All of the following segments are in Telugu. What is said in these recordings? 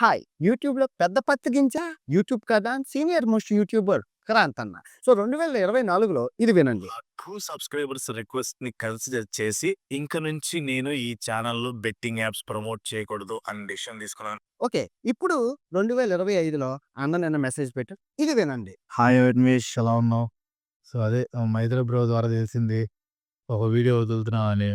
హాయ్ యూట్యూబ్లో పెద్ద పత్తిగించా యూట్యూబ్ కదా సీనియర్ మోస్ట్ యూట్యూబర్ క్రాంత్ అన్న సో రెండు వేల ఇరవై నాలుగులో ఇది వినండి. టూ సబ్స్క్రైబర్స్ రిక్వెస్ట్ని కన్సిడర్ చేసి ఇంక నుంచి నేను ఈ ఛానల్లో బెట్టింగ్ యాప్స్ ప్రమోట్ చేయకూడదు అని డిసిషన్ తీసుకున్నాను. ఓకే ఇప్పుడు రెండు వేల ఇరవై ఐదులో అన్న నిన్న మెసేజ్ పెట్టారు ఇది వినండి. హాయ్ వెంకటేష్ ఎలా ఉన్నావు? సో అదే మైత్రి బ్రో ద్వారా తెలిసింది ఒక వీడియో వదులుతున్నావు అని.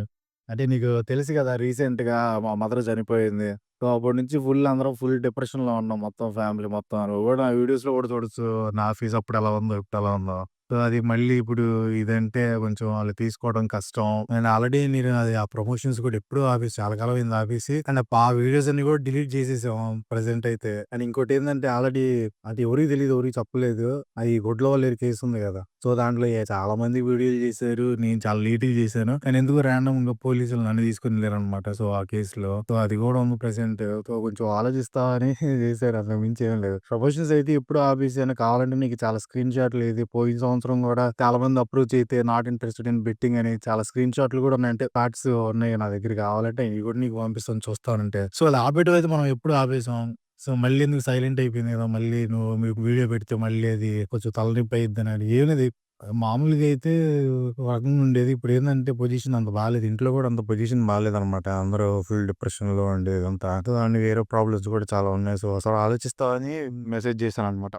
అంటే నీకు తెలుసు కదా రీసెంట్గా మా మదర్ చనిపోయింది. సో అప్పటి నుంచి ఫుల్ అందరం ఫుల్ డిప్రెషన్లో ఉన్నాం మొత్తం ఫ్యామిలీ మొత్తం. కూడా వీడియోస్ వీడియోస్లో కూడా చూడొచ్చు. నా ఫీజు అప్పుడు ఎలా ఉందో ఇప్పుడు ఎలా ఉందో. సో అది మళ్ళీ ఇప్పుడు ఇదంటే కొంచెం వాళ్ళు తీసుకోవడం కష్టం. నేను ఆల్రెడీ నేను అది ఆ ప్రమోషన్స్ కూడా ఎప్పుడు ఆఫీస్ చాలా కాలం అయింది ఆఫీసి అండ్ ఆ వీడియోస్ అన్ని కూడా డిలీట్ చేసేసాం ప్రెసెంట్ అయితే. అండ్ ఇంకోటి ఏంటంటే ఆల్రెడీ అది ఎవరికి తెలియదు ఎవరికి చెప్పలేదు. అది గుడ్ల వాళ్ళ కేసు ఉంది కదా. సో దాంట్లో చాలా మంది వీడియోలు చేశారు. నేను చాలా లేట్ చేశాను. కానీ ఎందుకు ర్యాండమ్గా పోలీసులు నన్ను తీసుకుని వెళ్ళారు అనమాట సో ఆ కేసులో. సో అది కూడా ఉంది ప్రెసెంట్ సో కొంచెం ఆలోచిస్తా అని చేశారు. అంతకు మించి ఏం లేదు. ప్రొఫెషన్స్ అయితే ఎప్పుడు ఆపేసాను అయినా కావాలంటే నీకు చాలా స్క్రీన్ షాట్లు ఇది పోయిన సంవత్సరం కూడా చాలా మంది అప్రూవ్ చేస్తే నాట్ ఇంట్రెస్టెడ్ ఇన్ బెట్టింగ్ అని చాలా స్క్రీన్ షాట్లు కూడా ఉన్నాయి అంటే కార్డ్స్ ఉన్నాయి నా దగ్గర కావాలంటే ఇవి కూడా నీకు పంపిస్తాను చూస్తానంటే. సో అది ఆపేటం అయితే మనం ఎప్పుడు ఆపేసాం? సో మళ్ళీ ఎందుకు సైలెంట్ అయిపోయింది కదా! మళ్ళీ నువ్వు మీకు వీడియో పెడితే మళ్ళీ అది కొంచెం తలనొప్పి అయ్యిద్ది అని ఏమిది మామూలుగా అయితే ఒక రకంగా ఉండేది. ఇప్పుడు ఏంటంటే పొజిషన్ అంత బాగాలేదు ఇంట్లో కూడా అంత పొజిషన్ బాగాలేదనమాట అందరూ ఫుల్ డిప్రెషన్లో ఉండేది అంతా దాని వేరే ప్రాబ్లమ్స్ కూడా చాలా ఉన్నాయి. సో అసలు ఆలోచిస్తావని మెసేజ్ చేశాను అనమాట